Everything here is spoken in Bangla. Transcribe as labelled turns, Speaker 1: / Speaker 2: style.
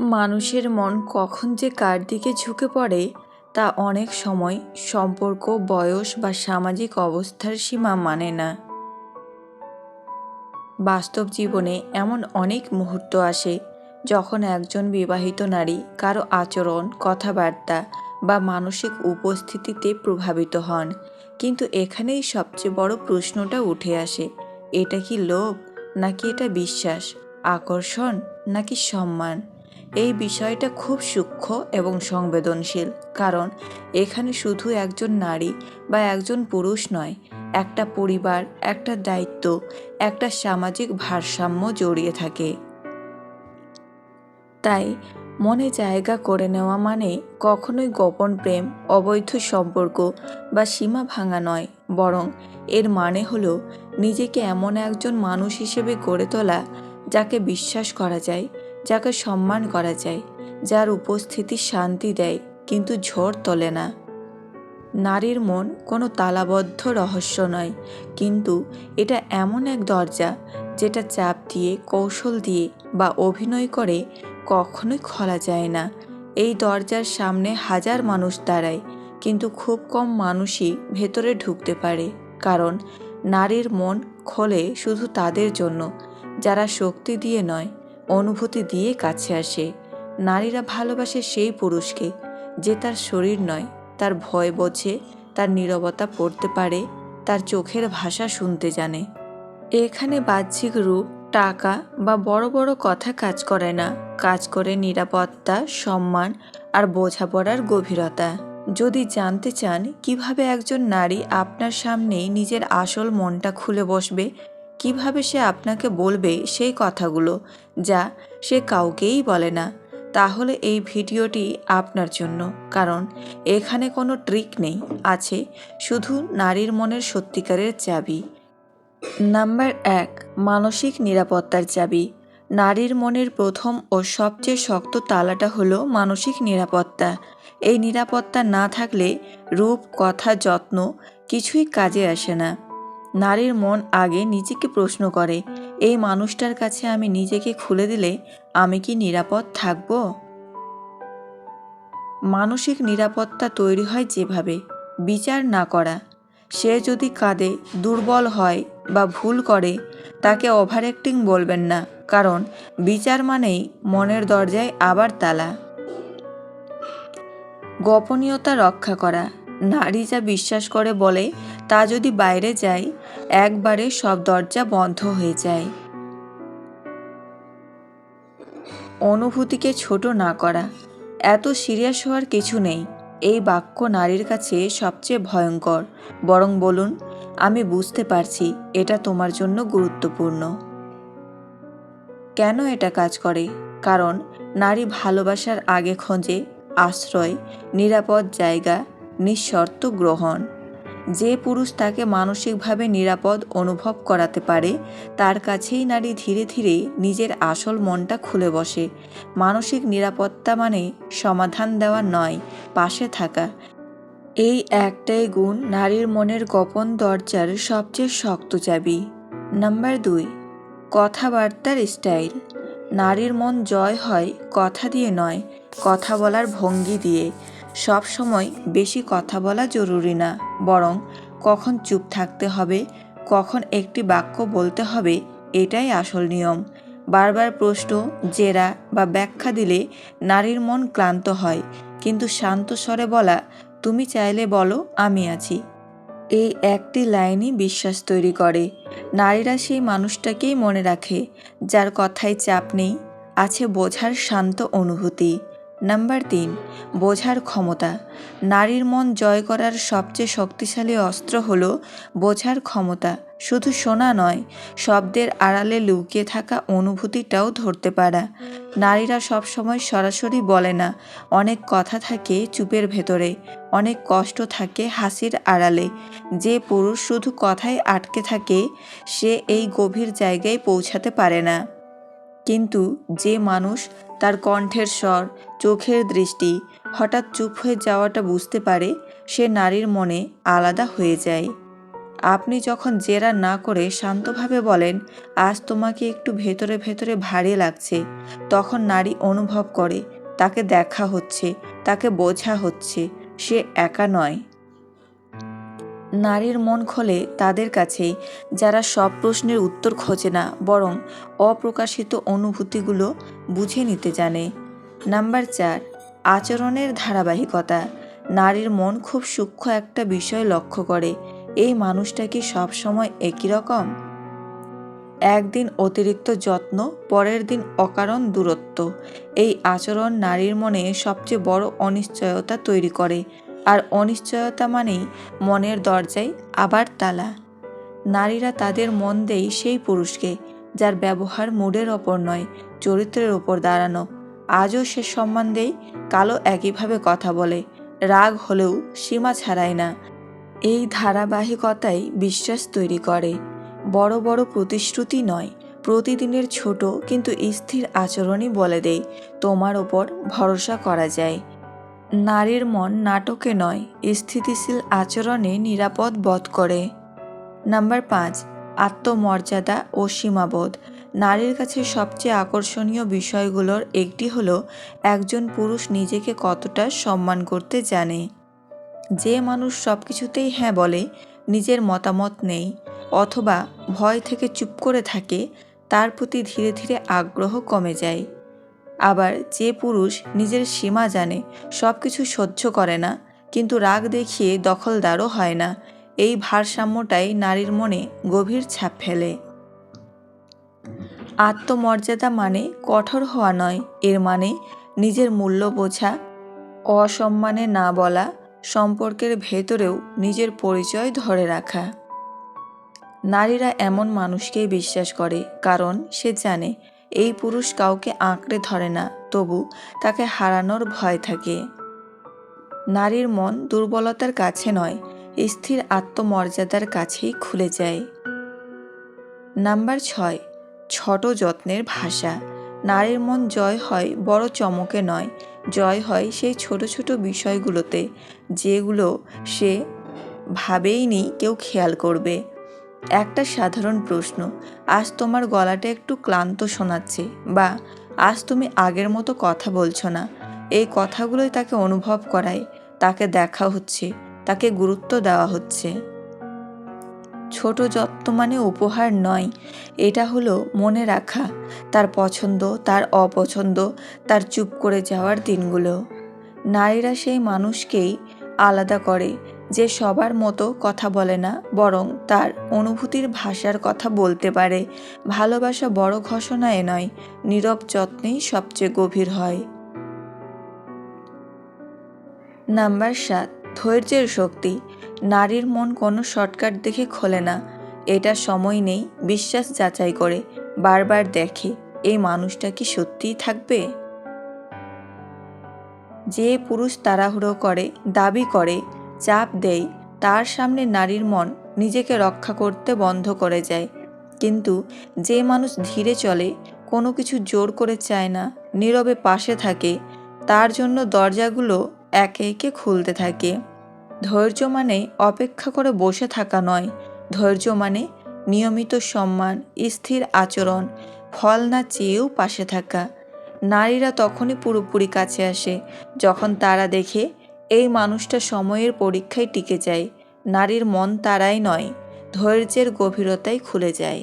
Speaker 1: মানুষের মন কখন যে কার দিকে ঝুঁকে পড়ে তা অনেক সময় সম্পর্ক, বয়স বা সামাজিক অবস্থার সীমা মানে না। বাস্তব জীবনে এমন অনেক মুহূর্ত আসে যখন একজন বিবাহিত নারী কারও আচরণ, কথাবার্তা বা মানসিক উপস্থিতিতে প্রভাবিত হন। কিন্তু এখানেই সবচেয়ে বড় প্রশ্নটা উঠে আসে, এটা কি লোভ নাকি এটা বিশ্বাস, আকর্ষণ নাকি সম্মান? এই বিষয়টা খুব সূক্ষ্ম এবং সংবেদনশীল, কারণ এখানে শুধু একজন নারী বা একজন পুরুষ নয়, একটা পরিবার, একটা দায়িত্ব, একটা সামাজিক ভারসাম্য জড়িয়ে থাকে। তাই মনে জায়গা করে নেওয়া মানে কখনোই গোপন প্রেম, অবৈধ সম্পর্ক বা সীমা ভাঙা নয়, বরং এর মানে হলো নিজেকে এমন একজন মানুষ হিসেবে গড়ে তোলা যাকে বিশ্বাস করা যায় যাকে সম্মান করা যায়, যার উপস্থিতি শান্তি দেয়, কিন্তু ঝড় তোলে না। নারীর মন কোনো তালাবদ্ধ রহস্য নয়, কিন্তু এটা এমন এক দরজা, যেটা চাপ দিয়ে, কৌশল দিয়ে বা অভিনয় করে কখনোই খোলা যায় না। এই দরজার সামনে হাজার মানুষ দাঁড়ায়, কিন্তু খুব কম মানুষই ভেতরে ঢুকতে পারে, কারণ নারীর মন খোলে শুধু তাদের জন্য, যারা শক্তি দিয়ে নয়। অনুভূতি দিয়ে কাছে আসে। নারীরা ভালোবাসে সেই পুরুষকে যে তার শরীর নয়, তার ভয় বোঝে, তার নীরবতা পড়তে পারে, তার চোখের ভাষা শুনতে জানে। এখানে বাহ্যিক রূপ, টাকা বা বড় বড় কথা কাজ করে না। কাজ করে নিরাপত্তা, সম্মান আর বোঝাপড়ার গভীরতা। যদি জানতে চান কীভাবে একজন নারী আপনার সামনেই নিজের আসল মনটা খুলে বসবে কীভাবে সে আপনাকে বলবে সেই কথাগুলো, যা সে কাউকেই বলে না। তাহলে এই ভিডিওটি আপনার জন্য, কারণ এখানে কোনো ট্রিক নেই, আছে শুধু নারীর মনের সত্যিকারের চাবি। নাম্বার এক, মানসিক নিরাপত্তার চাবি। নারীর মনের প্রথম ও সবচেয়ে শক্ত তালাটা হলো মানসিক নিরাপত্তা। এই নিরাপত্তা না থাকলে রূপ, কথা, যত্ন কিছুই কাজে আসে না। নারীর মন আগে নিজেকে প্রশ্ন করে, এই মানুষটার কাছে আমি নিজেকে খুলে দিলে আমি কি নিরাপদ থাকব? মানসিক নিরাপত্তা তৈরি হয় যেভাবে, বিচার না করা। সে যদি কাঁদে, দুর্বল হয় বা ভুল করে, তাকে ওভার অ্যাক্টিং বলবেন না, কারণ বিচার মানেই মনের দরজায় আবার তালা। গোপনীয়তা রক্ষা করা। নারী যা বিশ্বাস করে বলে, তা যদি বাইরে যায় একবারে সব দরজা বন্ধ হয়ে যায়। অনুভূতিকে ছোট না করা, এত সিরিয়াস হওয়ার কিছু নেই। এই বাক্য নারীর কাছে সবচেয়ে ভয়ঙ্কর। বরং বলুন, আমি বুঝতে পারছি এটা তোমার জন্য গুরুত্বপূর্ণ। কেন এটা কাজ করে? কারণ নারী ভালোবাসার আগে খোঁজে আশ্রয়, নিরাপদ জায়গা, নিঃশর্ত গ্রহণ। যে পুরুষ তাকে মানসিকভাবে নিরাপদ অনুভব করাতে পারে, তার কাছেই নারী ধীরে ধীরে নিজের আসল মনটা খুলে বসে। মানসিক নিরাপত্তা মানে সমাধান দেওয়া নয়, পাশে থাকা। এই একটাই গুণ নারীর মনের গোপন দরজার সবচেয়ে শক্ত চাবি। নাম্বার দুই, কথাবার্তার স্টাইল। নারীর মন জয় হয় কথা দিয়ে নয়, কথা বলার ভঙ্গি দিয়ে। সব সময় বেশি কথা বলা জরুরি না, বরং কখন চুপ থাকতে হবে, কখন একটি বাক্য বলতে হবে, এটাই আসল নিয়ম। বারবার প্রশ্ন, জেরা বা ব্যাখ্যা দিলে নারীর মন ক্লান্ত হয়, কিন্তু শান্ত স্বরে বলা, তুমি চাইলে বলো, আমি আছি। এই একটি লাইনই বিশ্বাস তৈরি করে। নারীরা সেই মানুষটাকেই মনে রাখে, যার কথায় চাপ নেই, আছে বোঝার শান্ত অনুভূতি। নাম্বার তিন, বোঝার ক্ষমতা। নারীর মন জয় করার সবচেয়ে শক্তিশালী অস্ত্র হল বোঝার ক্ষমতা। শুধু শোনা নয়, শব্দের আড়ালে লুকিয়ে থাকা অনুভূতিটাও ধরতে পারা। নারীরা সবসময় সরাসরি বলে না, অনেক কথা থাকে চুপের ভেতরে, অনেক কষ্ট থাকে হাসির আড়ালে। যে পুরুষ শুধু কথায় আটকে থাকে, সে এই গভীর জায়গায় পৌঁছাতে পারে না। কিন্তু যে মানুষ তার কণ্ঠের স্বর, চোখের দৃষ্টি হঠাৎ চুপ হয়ে যাওয়াটা বুঝতে পারে, সে নারীর মনে আলাদা হয়ে যায়। আপনি যখন জেরা না করে শান্তভাবে বলেন, আজ তোমাকে একটু ভেতরে ভেতরে ভারী লাগছে, তখন নারী অনুভব করে, তাকে দেখা হচ্ছে, তাকে বোঝা হচ্ছে, সে একা নয়। নারীর মন খোলে তাদের কাছেই, যারা সব প্রশ্নের উত্তর খোঁজে না, বরং অপ্রকাশিত অনুভূতিগুলো বুঝে নিতে জানে। নাম্বার চার, আচরণের ধারাবাহিকতা। নারীর মন খুব সূক্ষ্ম একটা বিষয় লক্ষ্য করে। এই মানুষটা কি সবসময় একই রকম? একদিন অতিরিক্ত যত্ন, পরের দিন অকারণ দূরত্ব। এই আচরণ নারীর মনে সবচেয়ে বড় অনিশ্চয়তা তৈরি করে। আর অনিশ্চয়তা মানেই মনের দরজায় আবার তালা। নারীরা তাদের মন দেয় সেই পুরুষকে, যার ব্যবহার মুডের ওপর নয়, চরিত্রের ওপর দাঁড়ানো। আজও সে সম্মান দেয় কালো একইভাবে কথা বলে, রাগ হলেও সীমা ছাড়ায় না। এই ধারাবাহিকতাই বিশ্বাস তৈরি করে। বড় বড় প্রতিশ্রুতি নয়, প্রতিদিনের ছোট কিন্তু স্থির আচরণই বলে দেয় তোমার ওপর ভরসা করা যায়। নারীর মন নাটকে নয়, স্থিতিশীল আচরণে নিরাপদ বোধ করে। নাম্বার পাঁচ, আত্মমর্যাদা ও সীমাবোধ। নারীর কাছে সবচেয়ে আকর্ষণীয় বিষয়গুলোর একটি হলো, একজন পুরুষ নিজেকে কতটা সম্মান করতে জানে। যে মানুষ সব কিছুতেই হ্যাঁ বলে, নিজের মতামত নেই, অথবা ভয় থেকে চুপ করে থাকে, তার প্রতি ধীরে ধীরে আগ্রহ কমে যায়। আবার যে পুরুষ নিজের সীমা জানে সব কিছু সহ্য করে না, কিন্তু রাগ দেখিয়ে দখলদারও হয় না। এই ভারসাম্যটাই নারীর মনে গভীর ছাপ ফেলে। আত্মমর্যাদা মানে কঠোর হওয়া নয়, এর মানে নিজের মূল্য বোঝা, অসম্মানে না বলা, সম্পর্কের ভেতরেও নিজের পরিচয় ধরে রাখা। নারীরা এমন মানুষকেই বিশ্বাস করে, কারণ সে জানে এই পুরুষ কাউকে আঁকড়ে ধরে না, তবু তাকে হারানোর ভয় থাকে। নারীর মন দুর্বলতার কাছে নয়, স্থির আত্মমর্যাদার কাছেই খুলে যায়। নাম্বার ছয়, ছোট যত্নের ভাষা। নারীর মন জয় হয় বড় চমকে নয়, জয় হয় সেই ছোট ছোট বিষয়গুলোতে, যেগুলো সে ভাবেই ভাবেইনি কেউ খেয়াল করবে। একটা সাধারণ প্রশ্ন, আজ তোমার গলাটা একটু ক্লান্ত শোনাচ্ছে বা আজ তুমি আগের মতো কথা বলছো না। এই কথাগুলোই তাকে অনুভব করায়, তাকে দেখা হচ্ছে, তাকে গুরুত্ব দেওয়া হচ্ছে। ছোট যত্ন মানে উপহার নয়, এটা হলো মনে রাখা, তার পছন্দ, তার অপছন্দ, তার চুপ করে যাওয়ার দিনগুলো। নারীরা সেই মানুষকেই আলাদা করে যে সবার মতো কথা বলে না, বরং তার অনুভূতির ভাষার কথা বলতে পারে। ভালোবাসা বড় ঘোষণায় নয়, নীরব যত্নেই সবচেয়ে গভীর হয়। নাম্বার সাত, ধৈর্যের শক্তি। নারীর মন কোনো শর্টকাট দেখে খোলে না। এটা সময় নেই, বিশ্বাস যাচাই করে, বারবার দেখে, এই মানুষটা কি সত্যিই থাকবে? যে পুরুষ তাড়াহুড়ো করে, দাবি করে চাপ দেয় তার সামনে নারীর মন নিজেকে রক্ষা করতে বন্ধ করে যায়। কিন্তু যে মানুষ ধীরে চলে, কোনো কিছু জোর করে চায় না, নীরবে পাশে থাকে, তার জন্য দরজাগুলো একে একে খুলতে থাকে। ধৈর্য মানে অপেক্ষা করে বসে থাকা নয়, ধৈর্য মানে নিয়মিত সম্মান, স্থির আচরণ, ফল না চেয়েও পাশে থাকা। নারীরা তখনই পুরোপুরি কাছে আসে, যখন তারা দেখে এই মানুষটা সময়ের পরীক্ষায় টিকে যায় নারীর মন তারাই নয় ধৈর্যের গভীরতায় খুলে যায়।